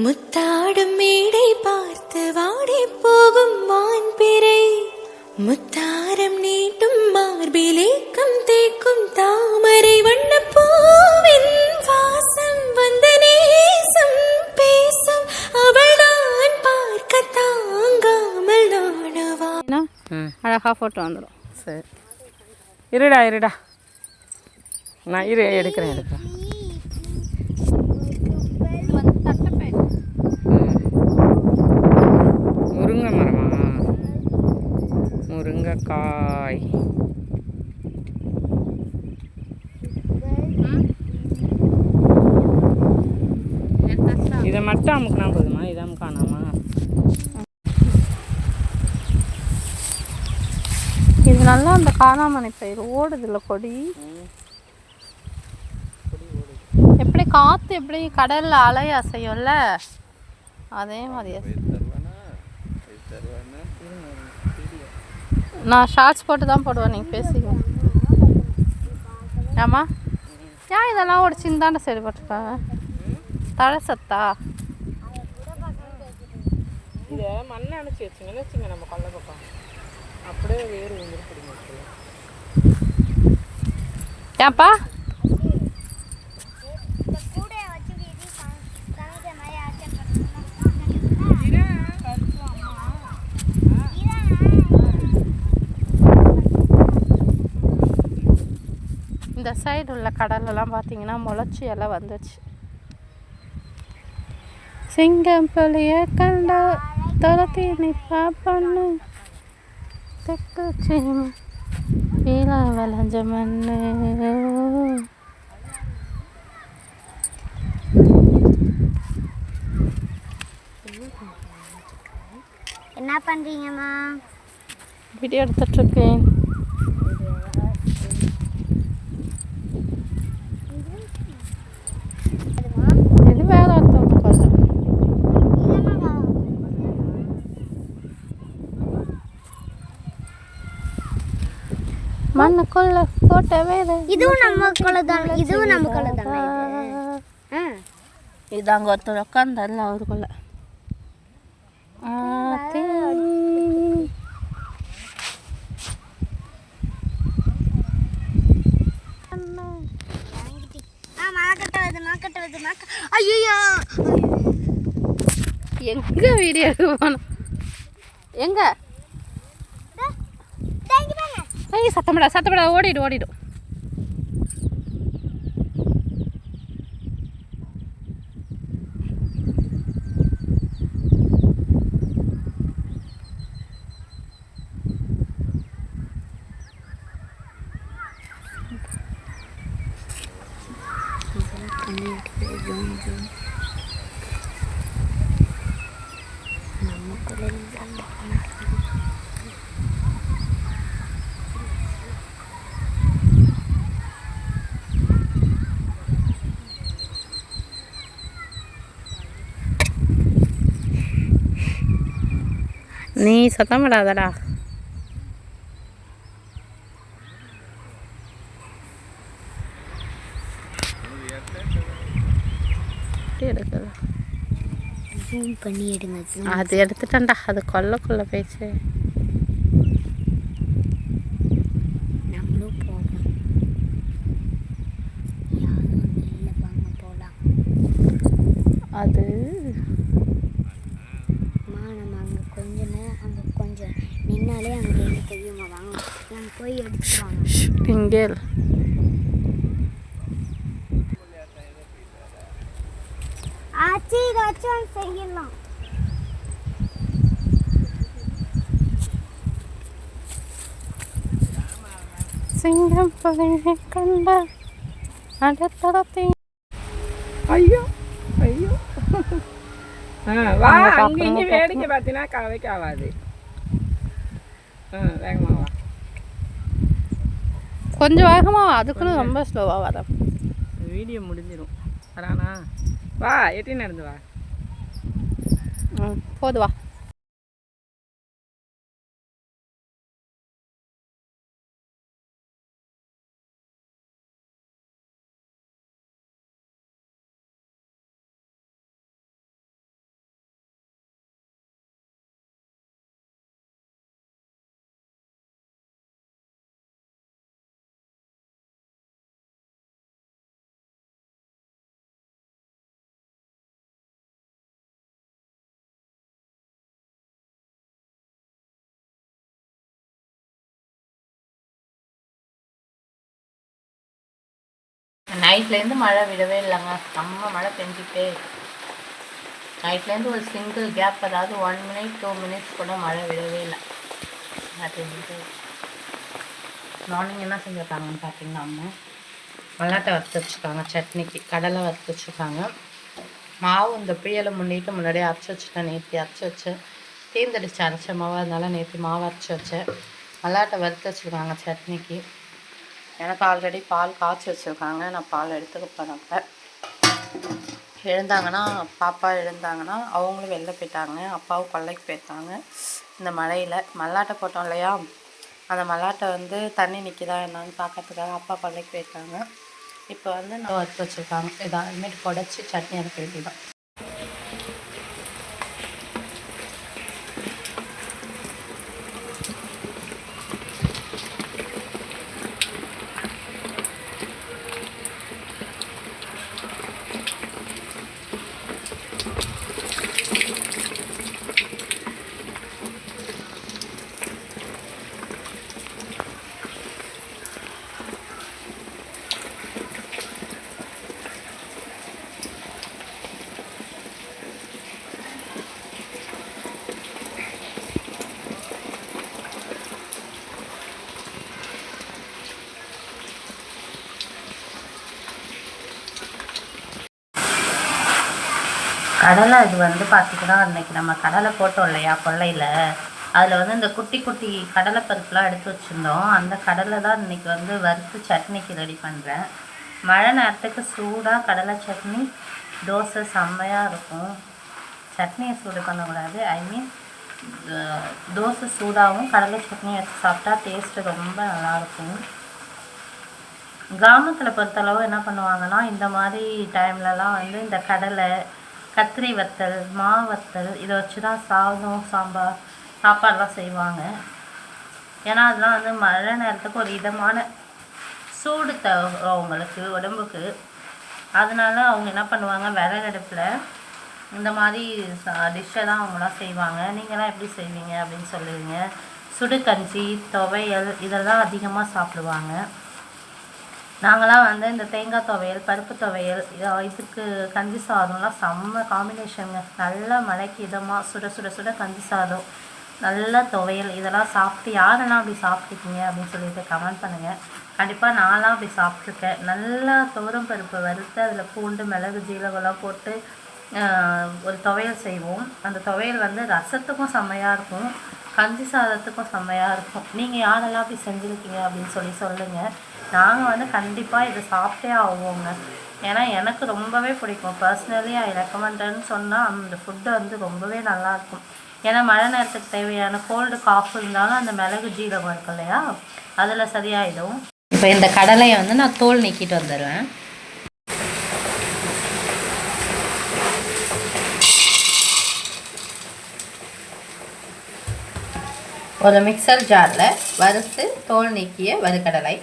முத்தாடும் மேடை பார்த்து வாடி போகும் மான்பிறை முத்தாரம் நீட்டும் மார்பிலேக்கம் தேக்கும் தாமரை வண்ண பூவின் வாசம் வந்த நேசம் பேசும். அவள் நான் பார்க்க தாங்காமல் ம். அழகாக ஃபோட்டோ வந்துடும் சரி. இருடா இருடா. நான் இரு எடுக்கிறேன் எடுக்கிறேன் இது வந்து தட்டைப்பயிர் ம். முருங்கை மரமா முருங்கைக்காய் எடுத்தாச்சா இதை மட்டும் அமுக்குனா போதுமா இதை அமுக்கானாமா இந்த காணாமணி பயிர் ஓடுதுல்ல கொடி? எப்படி காற்று எப்படி கடல்ல அலை அசையும்ல? அதே மாதிரி நான் ஷார்ட்ஸ் போட்டு தான் போடுவேன் நீங்கள் பேசிங்க ஆமா ஏன் இதெல்லாம் ஒரு சிந்தாண்ட சைடு போட்டிருக்காங்க தழை சத்தா? இதை மண்ணை அணைச்சி வச்சுங்கன்னு வச்சுங்க நம்ம கொல்லை பக்கம். அப்படியே வேறு வந்துட்டு ஏன்ப்பா இந்த சைடு உள்ள கடலெல்லாம் பார்த்தீங்கன்னா முளைச்சி எல்லாம் வந்துச்சு சிங்கம் புலிய கண்டா துரத்தி நிப்பா பண்ணு. வீணா விளைஞ்ச மண்ணு என்ன பண்றீங்கம்மா வீடியோ எடுத்துட்ருக்கேன் இது வேற ஒருத்தவங்க போல மண்ணுக்குள்ள போட்ட வேறு இதுவும் நம்ம குலதான் இதுவும் நம்ம குலதான் இது இது அங்கே ஒருத்தர் உட்காந்தார்ல அவருக்குள்ள. ஐயோ எங்க வீடியோ எடுக்க போனோம்? எங்க? ஐய் சத்தமிடா சத்தப்படா ஓடிடு. ஓடிடும் நீ எடுங்க zoom. அது எடுத்துட்டேன்டா. அது கொல்லக்குள்ள போயிடுச்சு. நம்மளும் போகலாம் யாரும் இல்லை வாங்க போகலாம் அது அம்மா நம்ம அங்கே கொஞ்ச நேரம் அங்கே கொஞ்சம் நின்னாலே அங்கே என்ன தெரியுமா வாங்க. நம்ம போய் எடுத்துட்டு வாங்க. டிங்கேல் ஆச்சி ஏதாச்சும் செய்யலாம். சிங்கம் பகையை கண்ட அடுத்தடத்தை ஐயோ ஐயோ. வா அங்க வேடிக்கை பார்த்தீங்கன்னா கவைக்கு ஆகாது ஆ வேகமா வா கொஞ்சம் வேகமா வா, அதுக்குன்னு ரொம்ப ஸ்லோவாக வர வீடியோ முடிஞ்சிடும் வரானா? வா எட்டி நடந்து வா. ம் போது நைட்லேருந்து மழை விடவே இல்லைங்க. செம்ம மழை பெஞ்சிட்டே நைட்லேருந்து ஒரு சிங்கிள் கேப் அதாவது ஒன் மினிட் டூ மினிட்ஸ் கூட மழை விடவே இல்லை. மழை பெஞ்சிட்டே மார்னிங் என்ன செஞ்சுருக்காங்கன்னு பார்த்தீங்கன்னா அம்மா மல்லாட்டை வறுத்து வச்சுருக்காங்க. சட்னிக்கு கடலை வறுத்து வச்சுருக்காங்க. மாவு இந்த புயலை முன்னிட்டு முன்னாடியே அரைச்சி வச்சுட்டேன். நேற்று அரைச்சி வச்சேன். தீந்தடிச்சு. அரைச்ச மாவு அதனால நேற்று மாவு அரைச்சி வச்சேன். மல்லாட்டை வறுத்து வச்சுருக்காங்க சட்னிக்கு. எனக்கு ஆல்ரெடி பால் காய்ச்சி வச்சுருக்காங்க. நான் பால் எடுத்துக்க போகிறேன் எழுந்தாங்கன்னா பாப்பா எழுந்தாங்கன்னா அவங்களும் வெளில போயிட்டாங்க. அப்பாவும் கொள்ளைக்கு போயிருக்காங்க இந்த மழையில். மல்லாட்டை போட்டோம் இல்லையா? அந்த மல்லாட்டை வந்து தண்ணி நிற்கிதா என்னன்னு பார்க்கறதுக்காக அப்பா கொள்ளைக்கு போயிருக்காங்க இப்போ வந்து நான் வறுத்து வச்சுருக்காங்க. இதான். அதுமாரி புடச்சி சட்னி அரைக்க வேண்டியதான் கடலை இது வந்து பார்த்திங்கன்னா அன்னைக்கு நம்ம கடலை போட்டோம் இல்லையா கொல்லையில் அதில் வந்து இந்த குட்டி குட்டி கடலை பருப்புலாம் எடுத்து வச்சுருந்தோம். அந்த கடலை தான் இன்னைக்கு வந்து வறுத்து சட்னிக்கு ரெடி பண்ணுறேன் மழை நேரத்துக்கு சூடாக கடலை சட்னி தோசை செம்மையாக இருக்கும். சட்னியை சூடு பண்ணக்கூடாது. ஐ மீன் தோசை சூடாகவும் கடலை சட்னி வச்சு சாப்பிட்டா டேஸ்ட்டு ரொம்ப நல்லாயிருக்கும். கிராமத்தில் பொறுத்தளவு என்ன பண்ணுவாங்கன்னா இந்த மாதிரி டைம்லலாம் வந்து இந்த கடலை கத்திரி வத்தல் மா வத்தல் இதை வச்சு தான் சாதம் சாம்பார் சாப்பாடெலாம் செய்வாங்க. ஏன்னா அதெல்லாம் வந்து மழை நேரத்துக்கு ஒரு இதமான சூடு தரும் அவங்களுக்கு உடம்புக்கு. அதனால அவங்க என்ன பண்ணுவாங்க விறகு அடுப்பில் இந்த மாதிரி டிஷ்ஷை தான் அவங்களாம் செய்வாங்க. நீங்களாம் எப்படி செய்வீங்க அப்படின்னு சொல்லுவீங்க. சுடு கஞ்சி துவையல் இதெல்லாம் அதிகமாக சாப்பிடுவாங்க. நாங்களாம் வந்து இந்த தேங்காய் துவையல் பருப்பு துவையல் இதுக்கு கஞ்சி சாதம்லாம் செம்ம காம்பினேஷனுங்க நல்லா மழைக்கு இதமாக சுட சுட சுட கஞ்சி சாதம். நல்ல துவையல். இதெல்லாம் சாப்பிட்டு யாரெல்லாம் அப்படி சாப்பிட்டுக்கீங்க அப்படின்னு சொல்லிட்டு கமெண்ட் பண்ணுங்கள் கண்டிப்பாக நான்லாம் அப்படி சாப்பிட்ருக்கேன் நல்லா துவரம் பருப்பு வறுத்து அதில் பூண்டு மிளகு ஜீரகம்லாம் போட்டு ஒரு துவையல் செய்வோம். அந்த துவையல் வந்து ரசத்துக்கும் செம்மையாக இருக்கும். கஞ்சி சாதத்துக்கும் செம்மையாக இருக்கும். நீங்கள் யாரெல்லாம் அப்படி செஞ்சுருக்கீங்க அப்படின்னு சொல்லி சொல்லுங்கள் நாங்கள் வந்து கண்டிப்பாக இதை சாப்பிட்டே ஆவோங்க. ஏன்னா எனக்கு ரொம்பவே பிடிக்கும். பர்சனலி ஐ ரெக்கமெண்டட்னு சொன்னால் அந்த ஃபுட்டு வந்து ரொம்பவே நல்லாயிருக்கும் ஏன்னா மழை நேரத்துக்கு தேவையான கோல்டு காஃப் இருந்தாலும் அந்த மிளகு ஜீரகம் இருக்கு இல்லையா? அதில் சரியாயிடும். இப்போ இந்த கடலையை வந்து நான் தோல் நீக்கிட்டு வந்துடுவேன் ஒரு மிக்சர் ஜாரில் வறுத்து தோல் நீக்கிய வறுக்கடலை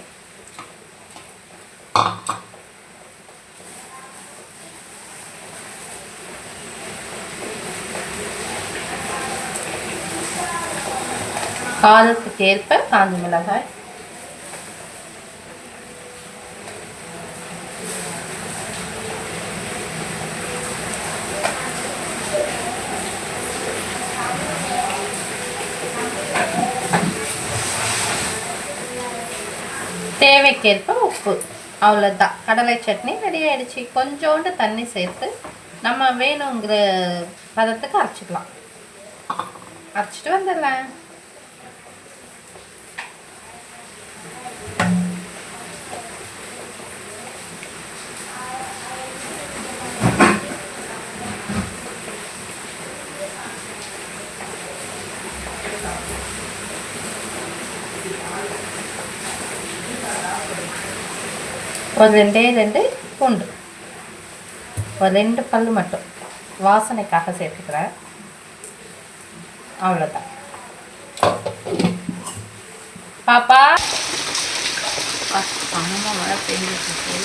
காரத்துக்கு ஏற்ப காஞ்ச மிளகாய் தேவைக்கேற்ப உப்பு அவ்வளோதான் கடலை சட்னி ரெடி ஆகிடுச்சு கொஞ்சோண்டு தண்ணி சேர்த்து நம்ம வேணுங்கிற பதத்துக்கு அரைச்சிக்கலாம். அரைச்சிட்டு வந்துடலாம். ஒரு ரெண்டே ரெண்டு பூண்டு. ஒரு ரெண்டு பல் மட்டும். வாசனைக்காக சேர்த்துக்கிறேன். அவ்வளோதான் பாப்பா. அம்மா மழை பெஞ்சிட்டு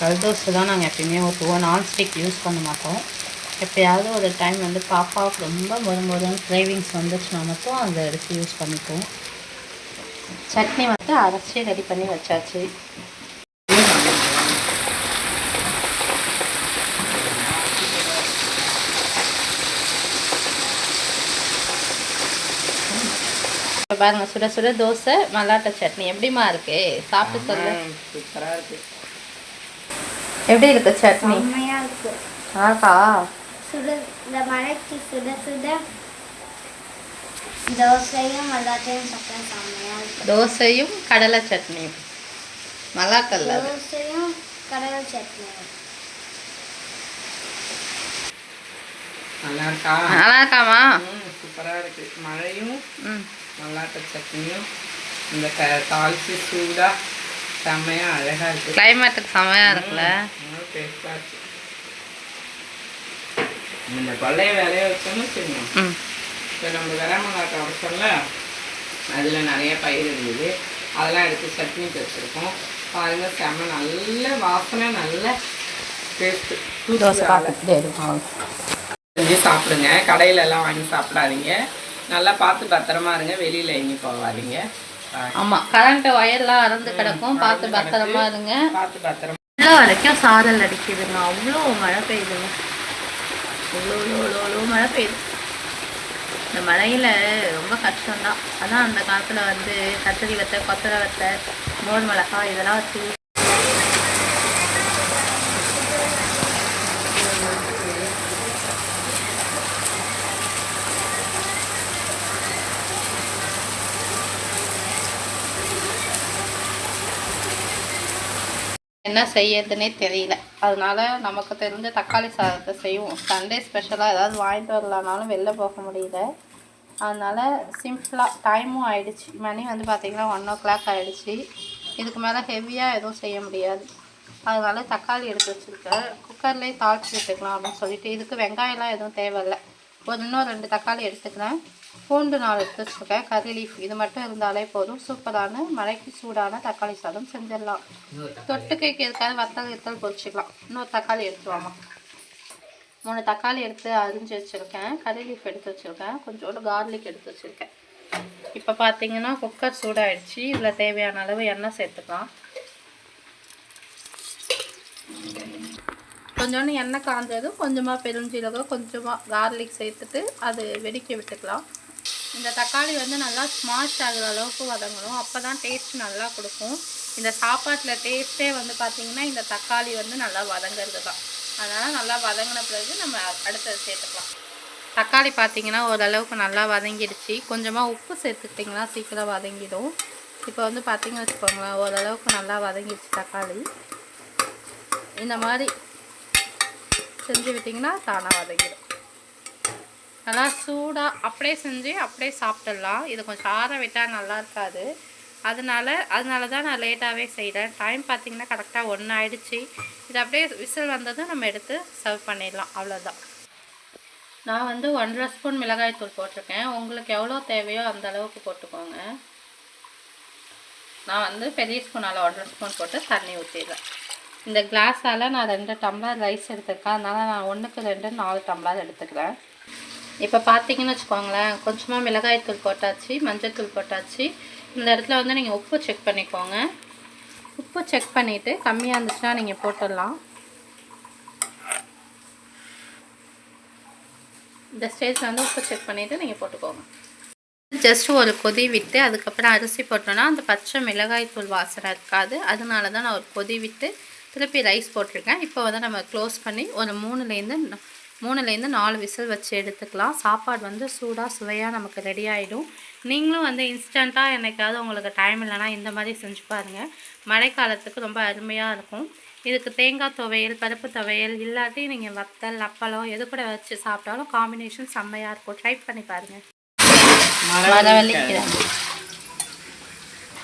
கல்தோசை தான் நாங்கள் எப்பயுமே ஊற்றுவோம் நான்ஸ்டிக் யூஸ் பண்ண மாட்டோம். எப்பயாவது ஒரு டைம் வந்து பாப்பாவுக்கு ரொம்ப மொறுமொறுன்னு கிரேவிங்ஸ் வந்துச்சுன்னா மட்டும் அதை எடுத்து யூஸ் பண்ணிக்குவோம். சட்னி வந்து அரைச்சி ரெடி பண்ணி வச்சாச்சு. இப்ப பாருங்க சுட சுட தோசை மல்லாட்டை சட்னி. எப்படிமா இருக்கு? சாப்பிட்டு சொல்லு. சூப்பராக இருக்கு. எப்படி இருக்கு சட்னி? ஆக்கா சுட இந்த மழைக்கு சுட சுட தோசையும் சாப்பிட்டா செம்மையாக இருக்கு தோசையும் கடலை சட்னியும் மல்லாட்டல்ல தோசையும் கடலை சட்னியும் நல்லா இருக்கா நல்லா இருக்காமா சூப்பராக இருக்கு. மழையும் மல்லாட்ட சட்னியும் இந்த க தாளிச்சு சூடாக செம்மையாக அழகாக இருக்கு. கிளைமேட்டுக்கு செமையா இருக்குல்ல? டேஸ்டாக இருக்கு. இந்த கொள்ளைய வேலையை வச்சோன்னு வச்சுக்கணும் நம்ம கரமங்காட்டை உடச்சோம்ல அதில் நிறைய பயிர் இருந்தது. அதெல்லாம் எடுத்து சட்னி வச்சுருக்கோம். பாருங்க செம்ம நல்ல வாசனை நல்ல டேஸ்ட்டு செஞ்சு சாப்பிடுங்க. கடையில எல்லாம் வாங்கி சாப்பிடாதீங்க. நல்லா பார்த்து பத்திரமா இருங்க. வெளியில் எங்கேயும் போகாதீங்க. ஆமா கரண்ட் ஒயர்லாம் அறந்து கிடக்கும். பார்த்து பத்திரமா இருங்க. பார்த்து பத்திரமா. உள்ள வரைக்கும் சாரல் அடிக்குதுங்க அவ்வளோ மழை பெய்யுதுங்க. அவ்வளோ மழை பெய்யுது. இந்த மழையில் ரொம்ப கஷ்டம்தான். அதான் அந்த காலத்தில் வந்து கத்திரி வத்தை கொத்தரை வத்தை மோர் மிளகாய் இதெல்லாம் வச்சு என்ன செய்யறதுனே தெரியல. அதனால நமக்கு தெரிஞ்ச தக்காளி சாதத்தை செய்வோம். சண்டே ஸ்பெஷலாக ஏதாவது வாங்கிட்டு வரலானாலும் வெளில போக முடியல. அதனால் சிம்பிளாக டைமும் ஆயிடுச்சு. மணி வந்து பார்த்திங்கன்னா ஒன் ஓ கிளாக் ஆகிடுச்சு இதுக்கு மேலே ஹெவியாக எதுவும் செய்ய முடியாது. அதனால தக்காளி எடுத்து வச்சுருக்கேன். குக்கர்லேயே தாளிச்சு விட்டுக்கலாம் அப்படின்னு சொல்லிட்டு. இதுக்கு வெங்காயம்லாம் எதுவும் தேவையில்லை. ஒரு இன்னும் ரெண்டு தக்காளி எடுத்துக்கிறேன். பூண்டு நாலு எடுத்து வச்சுருக்கேன். கறி லீஃப் இது மட்டும் இருந்தாலே போதும். சூப்பரான மழைக்கு சூடான தக்காளி சாதம் செஞ்சிடலாம். தொட்டுக்கைக்கு எதுக்காவது வத்தல் வத்தல் பொரிச்சிக்கலாம். இன்னொரு தக்காளி எடுத்துவாமா மூணு தக்காளி எடுத்து அரிஞ்சு வச்சுருக்கேன். கறி லீஃப் எடுத்து வச்சுருக்கேன். கொஞ்சோண்டு கார்லிக் எடுத்து வச்சுருக்கேன். இப்போ பார்த்தீங்கன்னா குக்கர் சூடாயிடுச்சு. இதில் தேவையான அளவு எண்ணெய் சேர்த்துக்கலாம். கொஞ்சோண்டு எண்ணெய் காஞ்சதும் கொஞ்சமாக பெருஞ்சீரகம் கொஞ்சமாக கார்லிக் சேர்த்துட்டு அது வெடிக்க விட்டுக்கலாம். இந்த தக்காளி வந்து நல்லா ஸ்மாஷ் ஆகிற அளவுக்கு வதங்கணும். அப்போ தான் டேஸ்ட் நல்லா கொடுக்கும். இந்த சாப்பாட்டில் டேஸ்ட்டே வந்து பார்த்திங்கன்னா இந்த தக்காளி வந்து நல்லா வதங்கிறது தான். அதனால் நல்லா வதங்கின பிறகு நம்ம அடுத்தது சேர்த்துக்கலாம். தக்காளி பார்த்தீங்கன்னா ஓரளவுக்கு நல்லா வதங்கிடுச்சு. கொஞ்சமாக உப்பு சேர்த்துக்கிட்டிங்கன்னா சீக்கிரம் வதங்கிடும். இப்போ வந்து பார்த்திங்கன்னு வச்சுக்கோங்களேன் ஓரளவுக்கு நல்லா வதங்கிடுச்சு தக்காளி. இந்த மாதிரி செஞ்சு விட்டிங்கன்னா தானாக வதங்கிடும். நல்லா சூடாக அப்படியே செஞ்சு அப்படியே சாப்பிட்டுடலாம். இது கொஞ்சம் ஆற விட்டால் நல்லா இருக்காது. அதனால அதனால தான் நான் லேட்டாகவே செய்கிறேன் டைம் பார்த்தீங்கன்னா கரெக்டாக ஒன்று ஆயிடுச்சு. இது அப்படியே விசில் வந்ததும் நம்ம எடுத்து சர்வ் பண்ணிடலாம். அவ்வளோதான் நான் வந்து ஒன்றரை ஸ்பூன் மிளகாய்த்தூள் போட்டிருக்கேன். உங்களுக்கு எவ்வளோ தேவையோ அந்த அளவுக்கு போட்டுக்கோங்க. நான் வந்து பெரிய ஸ்பூனால் ஒன்றரை ஸ்பூன் போட்டு தண்ணி ஊற்றிடுறேன் இந்த கிளாஸால் நான் ரெண்டு டம்ளர் ரைஸ் எடுத்துருக்கேன். அதனால் நான் ஒன்றுக்கு ரெண்டு நாலு டம்ளர் எடுத்துக்கிறேன். இப்போ பார்த்தீங்கன்னு வச்சுக்கோங்களேன் கொஞ்சமாக மிளகாய்த்தூள் போட்டாச்சு மஞ்சள் தூள் போட்டாச்சு. இந்த இடத்துல வந்து நீங்கள் உப்பு செக் பண்ணிக்கோங்க. உப்பு செக் பண்ணிவிட்டு கம்மியாக இருந்துச்சுன்னா நீங்கள் போட்டுடலாம். இந்த ஸ்டேஜில் வந்து உப்பு செக் பண்ணிவிட்டு நீங்கள் போட்டுக்கோங்க. ஜஸ்ட் ஒரு கொதி விட்டு அதுக்கப்புறம் அரிசி போட்டோன்னா அந்த பச்சை மிளகாய்த்தூள் வாசனை இருக்காது. அதனால தான் நான் ஒரு கொதி விட்டு திருப்பி ரைஸ் போட்டிருக்கேன். இப்போ வந்து நம்ம க்ளோஸ் பண்ணி ஒரு மூணுலேருந்து மூணுலேருந்து நாலு விசில் வச்சு எடுத்துக்கலாம். சாப்பாடு வந்து சூடாக சுவையாக நமக்கு ரெடி ஆகிடும் நீங்களும் வந்து இன்ஸ்டண்ட்டாக என்னைக்காவது உங்களுக்கு டைம் இல்லைன்னா இந்த மாதிரி செஞ்சு பாருங்கள் மழைக்காலத்துக்கு ரொம்ப அருமையாக இருக்கும். இதுக்கு தேங்காய் துவையல் பருப்பு துவையல் இல்லாட்டி நீங்கள் வத்தல் அப்பளம் எது கூட வச்சு சாப்பிட்டாலும் காம்பினேஷன் செம்மையாக இருக்கும். ட்ரை பண்ணி பாருங்கள் மரவள்ளி கீரை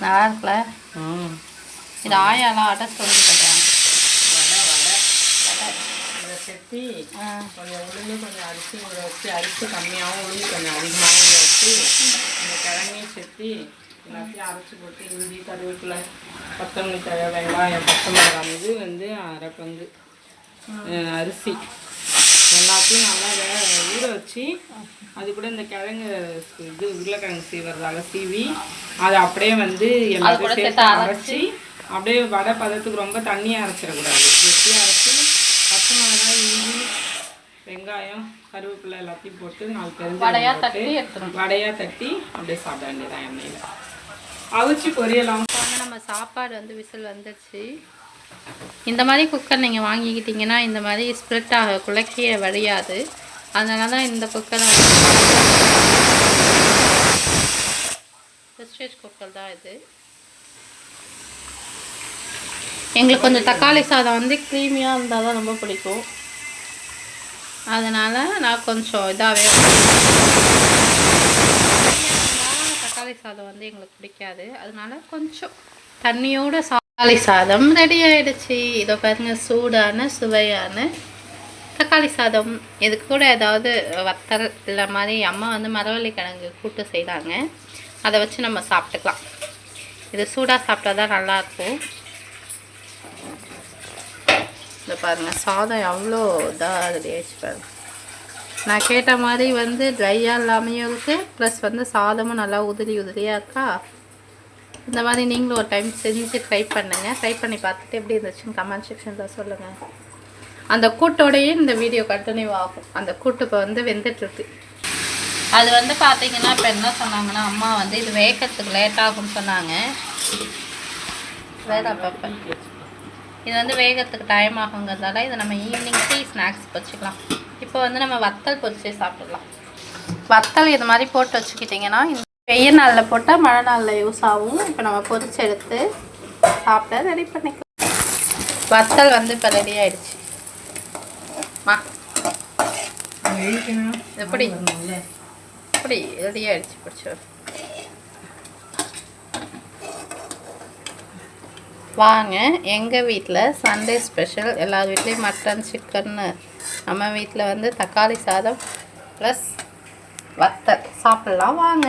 நல்லா இருக்குல்ல? இது ஆயாலாம் அடை சொல்லி கட்டுறாங்க வடை வடை செத்தி கொஞ்சம் உளுந்து கொஞ்சம் அரிசி ஊற வச்சு அரிசி கம்மியாகவும் உளுந்து கொஞ்சம் அதிகமாகவும் ஊற வச்சு இந்த கிழங்கையும் செத்தி எல்லாத்தையும் அரைச்சி போட்டு இஞ்சி கருவேப்பிலை கொத்தமல்லி தழை வெங்காயம் பச்சை மிளகாய் இது வந்து அரை பங்கு. அரிசி. எல்லாத்தையும் நல்லா வே- ஊற வச்சு அது கூட இந்த கிழங்கு இது உருளைக்கிழங்கு சீவறதால சீவி அதை அப்படியே வந்து எல்லாத்தையும் சேர்த்து அரைச்சி. அப்படியே வடை பதத்துக்கு ரொம்ப தண்ணியாக அரைச்சிடக்கூடாது. கெட்டியாக அரைச்சி வெங்காயம் கருவேப்பிலை எல்லாத்தையும் போட்டு நாலு வடையா பெருஞ்சீரகம் தட்டி எடுத்துரும் வடையாக தட்டி அப்படியே சாப்பிட வேண்டியதான் எண்ணெயில். அவிச்சு பொரியலாம். நம்ம சாப்பாடு வந்து விசில் வந்துடுச்சு இந்த மாதிரி குக்கர் நீங்கள் வாங்கிக்கிட்டிங்கன்னா இந்த மாதிரி ஸ்ப்ளிட் ஆகக்குள்ள கீழே வடியாது அதனால தான் இந்த குக்கரை ப்ரெஸ்டேஜ் குக்கர் தான் இது. எங்களுக்கு கொஞ்சம் தக்காளி சாதம் வந்து க்ரீமியாக இருந்தால் தான் ரொம்ப பிடிக்கும். அதனால் நான் கொஞ்சம் இதாகவே தக்காளி சாதம் வந்து எங்களுக்கு பிடிக்காது. அதனால கொஞ்சம் தண்ணியோட தக்காளி சாதம் ரெடி ஆகிடுச்சி இதை பாருங்க சூடான சுவையான தக்காளி சாதம். இதுக்கு கூட ஏதாவது வத்தல் இல்லை மாதிரி அம்மா வந்து மரவள்ளி கிழங்கு கூட்டு செய்கிறாங்க அதை வச்சு நம்ம சாப்பிட்டுக்கலாம். இது சூடாக சாப்பிட்டா தான் நல்லாயிருக்கும் இந்த பாருங்கள் சாதம் எவ்வளோ இதாக ரெடி ஆயிடுச்சு பாருங்க. நான் கேட்ட மாதிரி வந்து ட்ரையாக இல்லாமையும் இருக்குது ப்ளஸ் வந்து சாதமும் நல்லா உதிரி உதிரியாக இருக்கா? இந்த மாதிரி நீங்களும் ஒரு டைம் செஞ்சு ட்ரை பண்ணுங்கள் ட்ரை பண்ணி பார்த்துட்டு எப்படி இருந்துச்சுன்னு கமெண்ட் செக்ஷனில் சொல்லுங்கள் அந்த கூட்டோடையே இந்த வீடியோ கண்டினியூ ஆகும். அந்த கூட்டு இப்போ வந்து வெந்துட்டுருக்கு அது வந்து பார்த்தீங்கன்னா இப்போ என்ன சொன்னாங்கன்னா அம்மா வந்து இது வேகத்துக்கு லேட் ஆகும்னு சொன்னாங்க. வேற அப்பப்போ. இது வந்து வேகத்துக்கு டைம் ஆகுங்கிறதால இதை நம்ம ஈவினிங் டீ ஸ்நாக்ஸ் வச்சுக்கலாம் இப்போ வந்து நம்ம வத்தல் பொரிச்சு சாப்பிடலாம். வத்தல் இது மாதிரி போட்டு வச்சுக்கிட்டிங்கன்னா இந்த வெயில் நாளில் போட்டால் மழை நாளில் யூஸ் ஆகும். இப்போ நம்ம பொரிச்சு எடுத்து சாப்பிட ரெடி பண்ணிக்கலாம். வத்தல் வந்து இப்போ ரெடி ஆயிடுச்சு. மா. எப்படி? எப்படி ரெடி ஆயிடுச்சு? பிடிச்சோ வாங்க எங்கள் வீட்டில் சண்டே ஸ்பெஷல் எல்லார் வீட்லேயும் மட்டன் சிக்கன்னு நம்ம வீட்டில் வந்து தக்காளி சாதம் ப்ளஸ் வத்தல். சாப்பிட்லாம் வாங்க.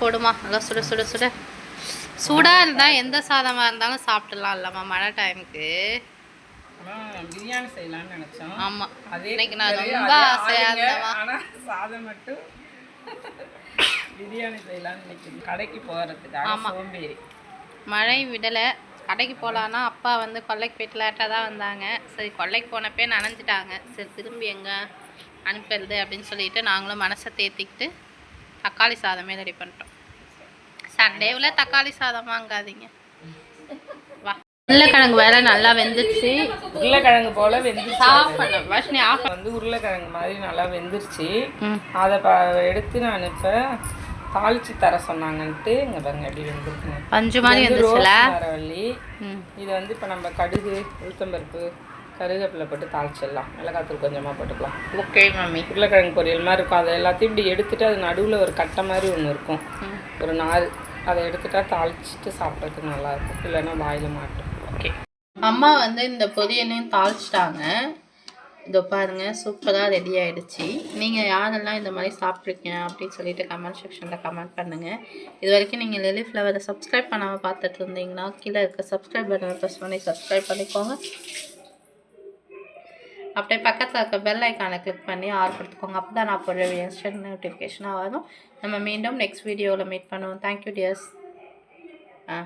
போடுமா? நல்லா சுட சுட சுட. சூடாக இருந்தால் எந்த சாதமாக இருந்தாலும் சாப்பிடலாம் இல்லைம்மா மழை டைமுக்கு பிரியாணி செய்யலாம்னு நினச்சோம். ஆமாம் இன்னைக்கு நான் ரொம்ப ஆசையாக ஆனா சாதம் மட்டும். பிரியாணி செய்யலாம்னு நினைக்கிறேன். கடைக்கு போகிறதுக்காக. சோம்பேறி. மழை விடலை. கடைக்கு போகலான்னா அப்பா வந்து கொல்லைக்கு போயிட்டு லேட்டாக தான் வந்தாங்க. சரி கொல்லைக்கு போனப்பே நனைஞ்சிட்டாங்க. சரி திரும்பி எங்கே அனுப்புறது அப்படின்னு சொல்லிட்டு நாங்களும் மனசை தேத்திக்கிட்டு தக்காளி சாதமே ரெடி பண்ணிட்டோம். சண்டேவில் தக்காளி சாதம் வாங்காதீங்க. வா. உருளைக்கிழங்கு வேலை நல்லா வெந்துச்சு உருளைக்கிழங்கு போல வெந்துருச்சு. ஆஃப் பண்ண. வாஷினி ஆஃப் வந்து உருளைக்கிழங்கு மாதிரி நல்லா வெந்துருச்சு. அதை எடுத்து நான் இப்போ தாளிச்சு தர சொன்னாங்கன்ட்டு இங்கே பாருங்க எப்படி வெந்திருக்குங்க பஞ்சு மாதிரி வந்துச்சுல? மரவள்ளி. இது வந்து இப்போ நம்ம கடுகு உளுத்தம்பருப்பு கருவேப்பிலை போட்டு தாளிச்சிடலாம். மிளகாத்தூள் கொஞ்சமாக போட்டுக்கலாம். Okay mummy. உருளைக்கிழங்கு பொரியல் மாதிரி இருக்கும். அதை எல்லாத்தையும் இப்படி எடுத்துட்டு அது நடுவில் ஒரு கட்டை மாதிரி ஒன்று இருக்கும். ஒரு நார் அதை எடுத்துட்டா தாளிச்சிட்டு சாப்பிட்றதுக்கு நல்லா இருக்கும். இல்லைன்னா வாயில் மாட்டும். ஓகே. அம்மா வந்து இந்த பொரியலையும் தாளிச்சிட்டாங்க. இதோ பாருங்க சூப்பராக ரெடி ஆகிடுச்சி நீங்கள் யாரெல்லாம் இந்த மாதிரி சாப்பிட்ருக்கீங்க அப்படின்னு சொல்லிட்டு கமெண்ட் செக்ஷனில் கமெண்ட் பண்ணுங்கள் இது வரைக்கும் நீங்கள் லெலி ஃப்ளவரை சப்ஸ்கிரைப் பண்ணாமல் பார்த்துட்டு இருந்தீங்கன்னா கீழே இருக்க சப்ஸ்கிரைப் பட்டனை ப்ரெஸ் பண்ணி சப்ஸ்கிரைப் பண்ணிக்கோங்க. அப்படியே பக்கத்தில் இருக்க பெல் ஐக்கானை கிளிக் பண்ணி ஆர் கொடுத்துக்கோங்க. அப்போ தான் நான் போடுற இன்ஸ்டன்ட் நோட்டிஃபிகேஷனாக வரும். நம்ம மீண்டும் நெக்ஸ்ட் வீடியோவில் மீட் பண்ணுவோம். தேங்க்யூ டியர்ஸ் ஆ.